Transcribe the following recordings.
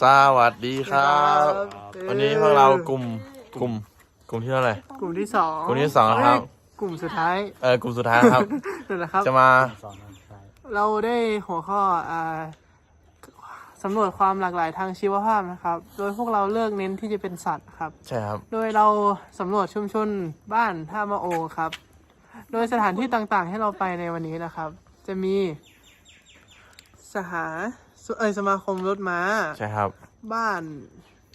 สวัสดีครับครับ วันนี้พวกเรากลุ่มกลุ่ม กลุ่มที่เท่าไหร่กลุ่มที่สองกลุ่มที่สองนะครับเอ้ยกลุ่มสุดท้าย เออกลุ่มสุดท้ายครับนั่นแหละครับ จะมา เราได้หัวข้ออ่าสำรวจความหลากหลายทางชีวภาพนะครับ โดยพวกเราเลือกเน้นที่จะเป็นสัตว์ครับ ใช่ครับ โดยเราสำรวจชุมชนบ้านท่ามาโอครับ โดยสถานที่ต่างๆ ให้เราไปในวันนี้นะครับ จะมีสหา เอยสมาคมรถม้า ใช่ครับ บ้าน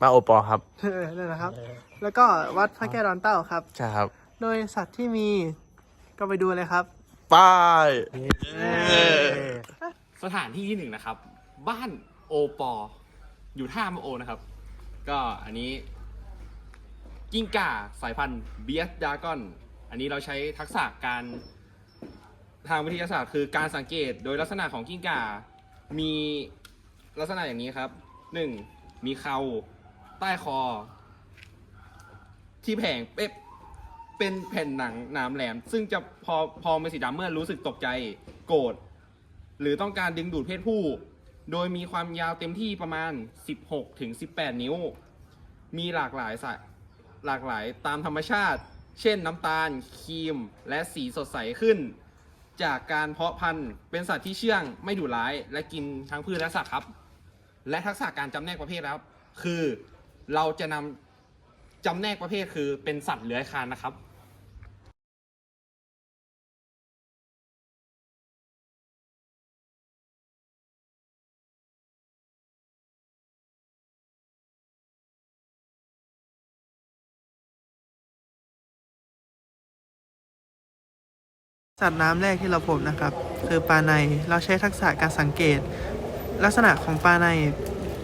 มาโอปอครับ เออนั่นนะครับ แล้วก็วัดพระแก้วดอนเต้าครับ ใช่ครับ โดยสัตว์ที่มีก็ไปดูเลยครับ ป้ายสถานที่ที่หนึ่งนะครับ บ้านโอปอ อยู่ท่ามะโอนะครับ ก็อันนี้ กิ้งก่าสายพันธุ์เบียสดากอน อันนี้เราใช้ทักษะการทางวิทยาศาสตร์ คือการสังเกตโดยลักษณะของกิ้งก่า มี ลักษณะอย่างนี้ครับหนึ่งมีเขาใต้คอ ที่แผงเป๊ะเป็นแผ่นหนังหนามแหลม ซึ่งจะพอพอเป็นสีดำเมื่อรู้สึกตกใจโกรธหรือต้องการดึงดูดเพศผู้ โดยมีความยาวเต็มที่ประมาณ 16ถึง18 นิ้ว มีหลากหลายสายหลากหลายตามธรรมชาติ เช่นน้ำตาลครีม และสีสดใสขึ้น จากการเพาะพันธุ์เป็นสัตว์ที่เชื่องไม่ดุร้าย และกินทั้งพืชและสัตว์ครับ และทักษะการจำแนกประเภทแล้วคือเราจะนำจำแนกประเภทคือเป็นสัตว์เลื้อยคลานนะครับสัตว์น้ำแรกที่เราพบนะครับ คือปลาในเราใช้ทักษะการสังเกต ลักษณะของปลาใน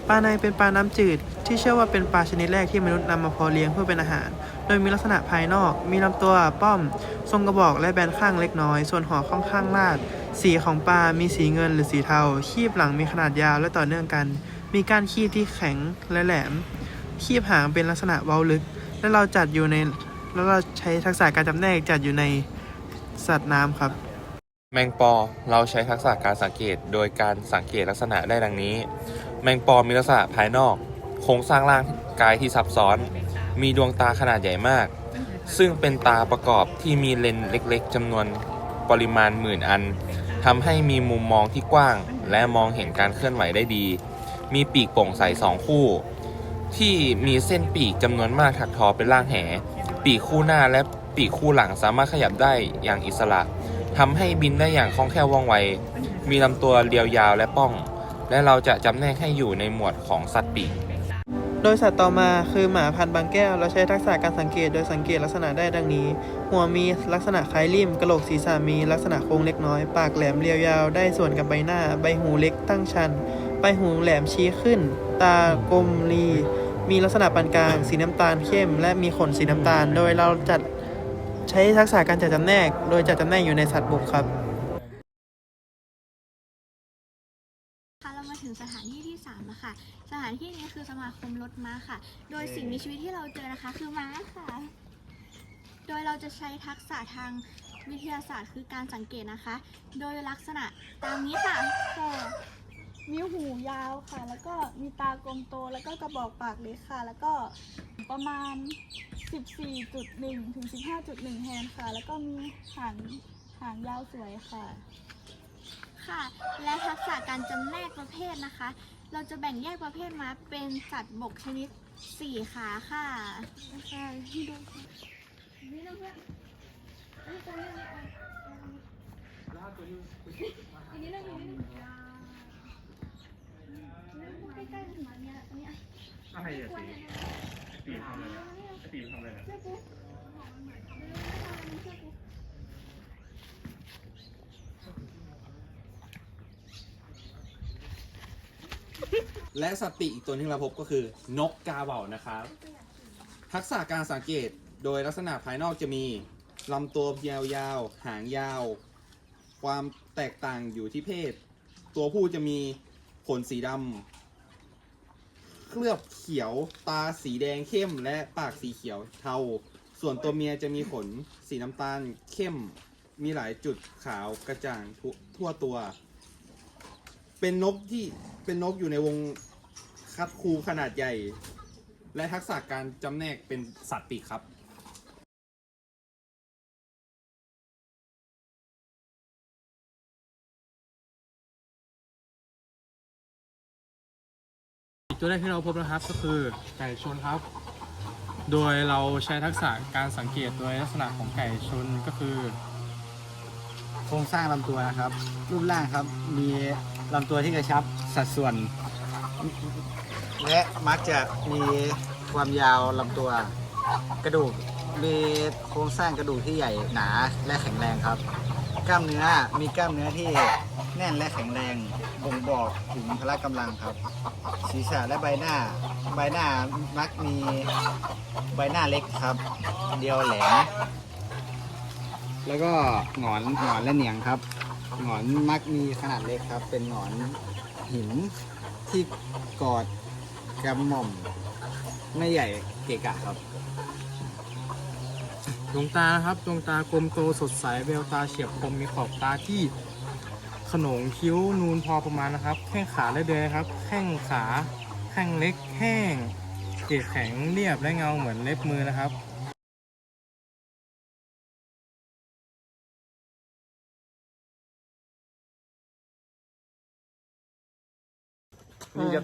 ปลาในเป็นปลาน้ำจืด ที่เชื่อว่าเป็นปลาชนิดแรกที่มนุษย์นำมาเพาะเลี้ยงเพื่อเป็นอาหาร โดยมีลักษณะภายนอก มีลำตัวป้อม ทรงกระบอกและแบนข้างเล็กน้อย ส่วนหัวค่อนข้างลาด สีของปลา มีสีเงินหรือสีเทา คีบหลังมีขนาดยาวและต่อเนื่องกัน มีก้านคีบที่แข็งและแหลม คีบหางเป็นลักษณะเว้าลึก และเราจัดอยู่ใน แล้วเราใช้ทักษะการจำแนกจัดอยู่ในสัตว์น้ำครับ แมงปอเราใช้ทักษะการสังเกตโดยการสังเกตลักษณะได้ดังนี้ แมงปอมีลักษณะภายนอก โครงสร้างร่างกายที่ซับซ้อน มีดวงตาขนาดใหญ่มาก ซึ่งเป็นตาประกอบที่มีเลนส์เล็กๆจำนวนปริมาณหมื่นอันทำให้มีมุมมองที่กว้าง และมองเห็นการเคลื่อนไหวได้ดี มีปีกโป่งใสสองคู่ ที่มีเส้นปีกจำนวนมากถักทอเป็นร่างแห ปีกคู่หน้าและปีกคู่หลังสามารถขยับได้อย่างอิสระ ทำให้บินได้อย่างคล่องแคล่วว่องไว มีลำตัวเรียวยาวและป้อง และเราจะจำแนกให้อยู่ในหมวดของสัตว์ปีก โดยสัตว์ต่อมาคือหมาพันธุ์บางแก้ว เราใช้ทักษะการสังเกตโดยสังเกตลักษณะได้ดังนี้ หัวมีลักษณะคล้ายริมกระโหลกศีรษะมีลักษณะโค้งเล็กน้อย ปากแหลมเรียวยาวได้ส่วนกับใบหน้า ใบหูเล็กตั้งชัน ใบหูแหลมชี้ขึ้น ตากลมรีมีลักษณะปานกลาง สีน้ำตาลเข้ม และมีขนสีน้ำตาล โดยเราจัด ใช้ทักษะการจัดจำแนก โดยจัดจำแนกอยู่ในสัตว์บกครับ ค่ะเรามาถึงสถานที่ที่3แล้วค่ะ สถานที่นี้คือสมาคมรถม้าค่ะ โดยสิ่งมีชีวิตที่เราเจอนะคะ คือม้าค่ะ โดยเราจะใช้ทักษะทางวิทยาศาสตร์คือการสังเกตนะคะ โดยลักษณะตามนี้ค่ะก็ มีหูยาวค่ะ แล้วก็มีตากลมโต แล้วก็กระบอกปากเล็กค่ะ แล้วก็ประมาณ 14.1 ถึง 15.1 แฮนด์ค่ะ แล้วก็มีหางหางยาวสวยค่ะ ค่ะ และทักษะการจำแนกประเภทนะคะ เราจะแบ่งแยกประเภทม้าเป็นสัตว์บกชนิด 4 ขาค่ะนะคะให้ดูค่ะนี่นะเพื่อนนี่ตัวนี้นะอันนี้นะอันนี้นะ ใกล้ๆถึงมันเนี่ยอันเนี้ยอะไรอะตีตีทำอะไรนะตีทำอะไรนะเชื่อกูเชื่อกูและสัตว์ปีกอีกตัวที่เราพบก็คือนกกาเหว่านะครับ ทักษะการสังเกตโดยลักษณะภายนอกจะมีลำตัวเพียวยาวหางยาว ความแตกต่างอยู่ที่เพศ ตัวผู้จะมีขนสีดำ เคลือบเขียว ตาสีแดงเข้ม และปากสีเขียวเทา ส่วนตัวเมียจะมีขนสีน้ำตาลเข้ม มีหลายจุดขาวกระจ่างทั่วทั่วตัว เป็นนกที่เป็นนกอยู่ในวงคัดคูขนาดใหญ่ และทักษะการจำแนกเป็นสัตว์ปีกครับ ตัวแรกที่เราพบนะครับก็คือไก่ชนครับ โดยเราใช้ทักษะการสังเกตโดยลักษณะของไก่ชนก็คือ โครงสร้างลำตัวนะครับ รูปร่างครับ มีลำตัวที่กระชับสัดส่วน และมักจะมีความยาวลำตัว กระดูกมีโครงสร้างกระดูกที่ใหญ่หนาและแข็งแรงครับ กล้ามเนื้อมีกล้ามเนื้อที่ แน่นและแข็งแรงบ่งบอกถึงพละกำลังครับ ศีรษะและใบหน้า ใบหน้ามักมีใบหน้าเล็กครับ เดียวแหลมแล้วก็หงอนหงอนและเหนียงครับ หงอนมักมีขนาดเล็กครับ เป็นหงอนหินที่กอดกระหม่อมไม่ใหญ่เกะกะครับดวงตานะครับดวงตากลมโตสดใสแววตาเฉียบคมมีขอบตาที่ ขนงคิ้วนูนพอประมาณนะครับแข้งขาและเดือยครับแข้งขาแข้งเล็กแห้งเกล็ดแข็งเรียบและเงาเหมือนเล็บมือนะครับ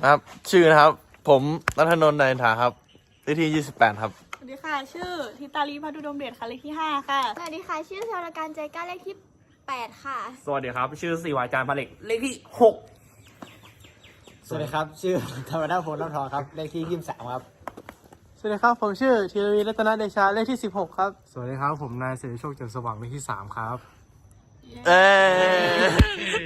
ครับ ชื่อนะครับ ผมนัทนนท์นายถาครับเลขที่ 28 ครับ สวัสดีค่ะ ชื่อ ทิตาลีพัทุดมเดชค่ะเลขที่ 5 ค่ะ สวัสดีค่ะ ชื่อชรการใจกล้าเลขที่ 8 ค่ะ สวัสดีครับ ชื่อสีวาจารย์ผลิกเลขที่สวัสดีครับ ชื่อธรรมดาพลน้ำทองครับ เลขที่23ครับ สวัสดีครับ ผมชื่อธีรวีรัตนเดชาเลขที่ 16 ครับ สวัสดีครับ ผมนายเสรีโชคจันทร์สว่างเลขที่สามครับ เอ้ย